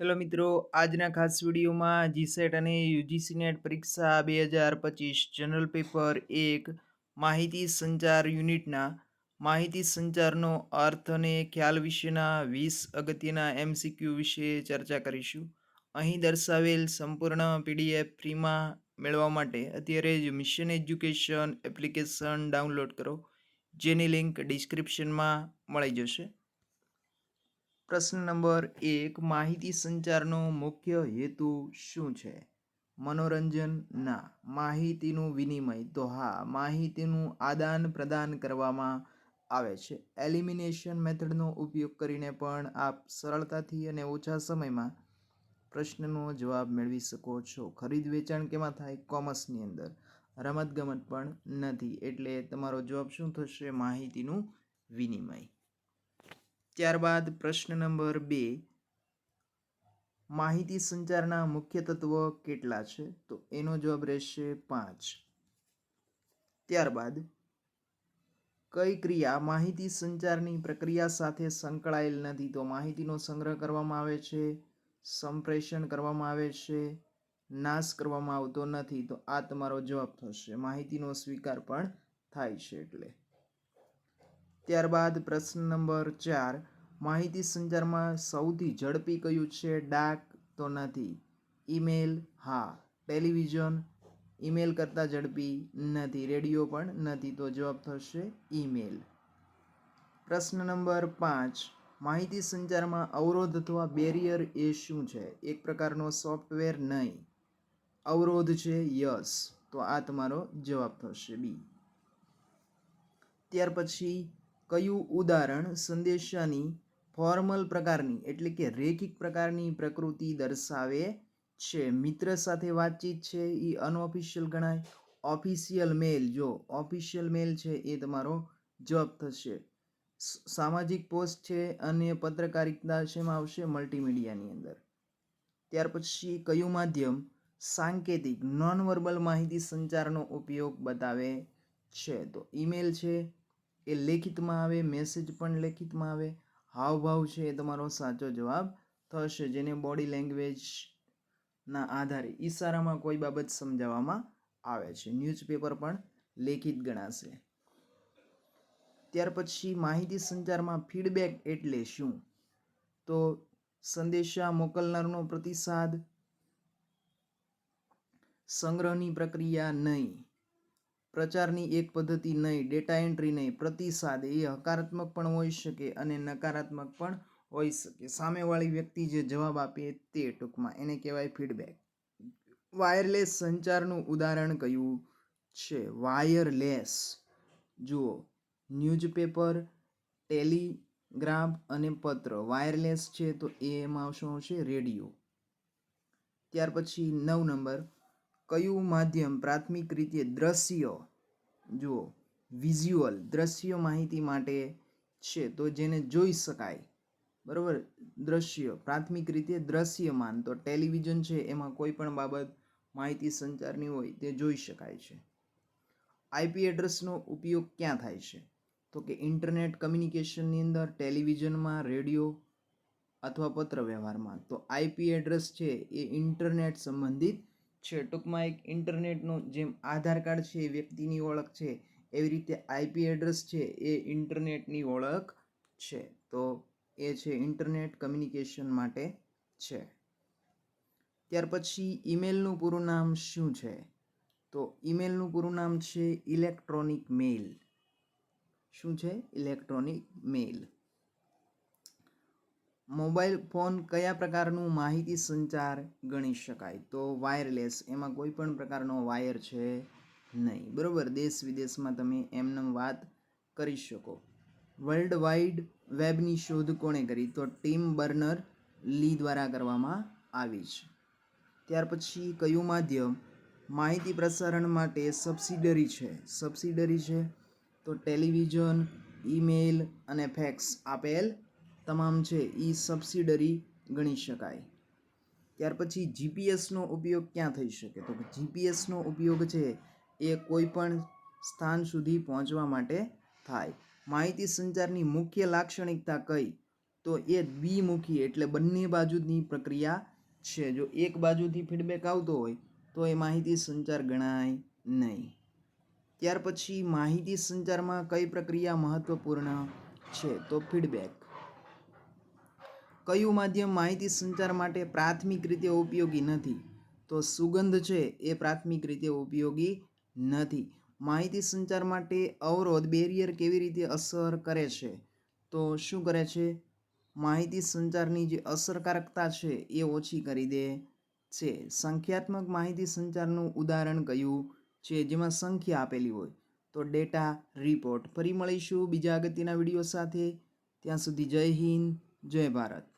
Hello મિત્રો, આજના ખાસ વિડીયોમાં જીસેટ અને યુજીસી નેટ પરીક્ષા બે હજાર પચીસ જનરલ પેપર એક, માહિતી સંચાર યુનિટના. માહિતી સંચારનો અર્થ અને ખ્યાલ વિશેના વીસ અગત્યના એમસીક્યુ વિશે ચર્ચા કરીશું. અહીં દર્શાવેલ સંપૂર્ણ પીડીએફ ફ્રીમાં મેળવવા માટે અત્યારે જ મિશન એજ્યુકેશન એપ્લિકેશન ડાઉનલોડ કરો, જેની લિંક ડિસ્ક્રિપ્શનમાં મળી જશે. પ્રશ્ન નંબર એક, માહિતી સંચારનો મુખ્ય હેતુ શું છે? મનોરંજન ના, માહિતીનું વિનિમય. તો હા, માહિતીનું આદાન પ્રદાન કરવામાં આવે છે. એલિમિનેશન મેથડનો ઉપયોગ કરીને પણ આપ સરળતાથી અને ઓછા સમયમાં પ્રશ્નનો જવાબ મેળવી શકો છો. ખરીદ વેચાણ કેમાં થાય? કોમર્સની અંદર. રમતગમત પણ નથી. એટલે તમારો જવાબ શું થશે? માહિતીનું વિનિમય. ત્યારબાદ પ્રશ્ન નંબર બે. માહિતી સંચારના મુખ્ય તત્વો કેટલા છે? તો એનો જવાબ રહેશે પાંચ. ત્યારબાદ, કઈ ક્રિયા માહિતી સંચારની પ્રક્રિયા સાથે સંકળાયેલ નથી? તો માહિતીનો સંગ્રહ કરવામાં આવે છે, સંપ્રેષણ કરવામાં આવે છે, નાશ કરવામાં આવતો નથી. તો આ તમારો જવાબ થશે. માહિતીનો સ્વીકાર પણ થાય છે એટલે. ત્યારબાદ પ્રશ્ન નંબર ચાર. માહિતી સંચારમાં સૌથી ઝડપી કયું છે? ડાક તો નથી. ઈમેલ? હા. ટેલિવિઝન? ઈમેલ કરતાં ઝડપી નથી. રેડિયો પણ નથી. તો જવાબ થશે ઈમેલ. પ્રશ્ન નંબર પાંચ. માહિતી સંચારમાં અવરોધ અથવા બેરિયર એ શું છે? એક પ્રકારનો સોફ્ટવેર નહીં. અવરોધ છે યસ. તો આ તમારો જવાબ થશે બી. ત્યાર પછી કયું ઉદાહરણ સંદેશાની ફોર્મલ પ્રકારની એટલે કે રેખિક પ્રકારની પ્રકૃતિ દર્શાવે છે? મિત્ર સાથે વાતચીત છે એ અનઓફિશિયલ ગણાય. ઓફિશિયલ મેલ જો ઓફિશિયલ મેલ છે એ તમારો જવાબ થશે. સામાજિક પોસ્ટ છે અને પત્રકારિતા શેમાં આવશે? મલ્ટીમીડિયાની અંદર. ત્યાર પછી કયું માધ્યમ સાંકેતિક નોન વર્બલ માહિતી સંચારનો ઉપયોગ બતાવે છે? તો ઈમેલ છે એ લેખિતમાં આવે મેસેજ પણ લેખિતમાં આવે. હાવભાવ છે એ તમારો સાચો જવાબ થશે, જેને બોડી લેંગ્વેજના આધારે ઈશારામાં કોઈ બાબત સમજાવવામાં આવે છે. ન્યૂઝપેપર પણ લેખિત ગણાશે. ત્યાર પછી માહિતી સંચારમાં ફીડબેક એટલે શું? તો સંદેશા મોકલનારનો પ્રતિસાદ, સંગ્રહની પ્રક્રિયા નહીં. પ્રચારની એક પદ્ધતિ નહીં, ડેટા એન્ટ્રી નહીં, પ્રતિસાદ એ હકારાત્મક પણ હોઈ શકે અને નકારાત્મક પણ હોઈ શકે. સામેવાળી વ્યક્તિ જે જવાબ આપે તે ટૂંકમાં એને કહેવાય ફીડબેક. વાયરલેસ સંચારનું ઉદાહરણ કયું છે. વાયરલેસ. જુઓ, ન્યૂઝપેપર ટેલિગ્રાફ અને પત્ર. વાયરલેસ છે તો એમાં શું આવશે? રેડિયો. ત્યાર પછી નવ નંબર. કયું માધ્યમ પ્રાથમિક રીતે દ્રશ્ય? જુઓ વિઝ્યુઅલ દ્રશ્ય માહિતી માટે છે, તો જેને જોઈ શકાય. બરાબર? દ્રશ્ય, પ્રાથમિક રીતે દ્રશ્યમાન. તો ટેલિવિઝન છે, એમાં કોઈ પણ બાબત માહિતી સંચારની હોય, તે જોઈ શકાય છે. આઈપી એડ્રેસનો ઉપયોગ ક્યાં થાય છે? તો કે ઇન્ટરનેટ કમ્યુનિકેશનની અંદર, ટેલિવિઝનમાં, રેડિયો અથવા પત્ર વ્યવહારમાં તો આઈપી એડ્રેસ છે, એ ઇન્ટરનેટ સંબંધિત છે. ટૂંકમાં એક ઇન્ટરનેટનો જેમ આધાર કાર્ડ છે એ વ્યક્તિની ઓળખ છે, એવી રીતે આઈપી એડ્રેસ છે એ ઇન્ટરનેટની ઓળખ છે. તો એ છે ઇન્ટરનેટ કમ્યુનિકેશન માટે છે. ત્યાર પછી ઈમેલનું પૂરું નામ શું છે? તો ઈમેલનું પૂરું નામ છે ઇલેક્ટ્રોનિક મેઇલ. શું છે? ઇલેક્ટ્રોનિક મેલ મોબાઈલ ફોન કયા પ્રકારનું માહિતી સંચાર ગણી શકાય? તો વાયરલેસ, એમાં કોઈ પણ પ્રકારનો વાયર છે નહીં. બરાબર? દેશ વિદેશમાં તમે એમનેમ વાત કરી શકો. વર્લ્ડ વાઇડ વેબની શોધ કોણે કરી? તો ટીમ બર્નર લી દ્વારા કરવામાં આવી છે. ત્યાર પછી કયું માધ્યમ માહિતી પ્રસારણ માટે સબસિડરી છે? સબસિડરી છે તો ટેલિવિઝન, ઈમેલ અને ફેક્સ આપેલ તમામ છે એ સબસિડરી ગણી શકાય. ત્યાર પછી જીપીએસનો ઉપયોગ ક્યાં થઈ શકે? તો જીપીએસનો ઉપયોગ છે એ કોઈપણ સ્થાન સુધી પહોંચવા માટે થાય. માહિતી સંચારની મુખ્ય લાક્ષણિકતા કઈ? તો એ દ્વિમુખી એટલે બંને બાજુની પ્રક્રિયા છે. જો એક બાજુથી ફીડબેક આવતો હોય, તો એ માહિતી સંચાર ગણાય નહીં. ત્યાર પછી માહિતી સંચારમાં કઈ પ્રક્રિયા મહત્વપૂર્ણ છે? તો ફીડબેક કયું માધ્યમ માહિતી સંચાર માટે પ્રાથમિક રીતે ઉપયોગી નથી? તો સુગંધ છે એ પ્રાથમિક રીતે ઉપયોગી નથી. માહિતી સંચાર માટે અવરોધ બેરિયર કેવી રીતે અસર કરે છે? તો શું કરે છે? માહિતી સંચારની જે અસરકારકતા છે એ ઓછી કરી દે છે. સંખ્યાત્મક માહિતી સંચારનું ઉદાહરણ કયું છે જેમાં સંખ્યા આપેલી હોય? તો ડેટા રિપોર્ટ. ફરી મળીશું બીજા અગત્યના વીડિયો સાથે. ત્યાં સુધી જય હિન્દ, જય ભારત.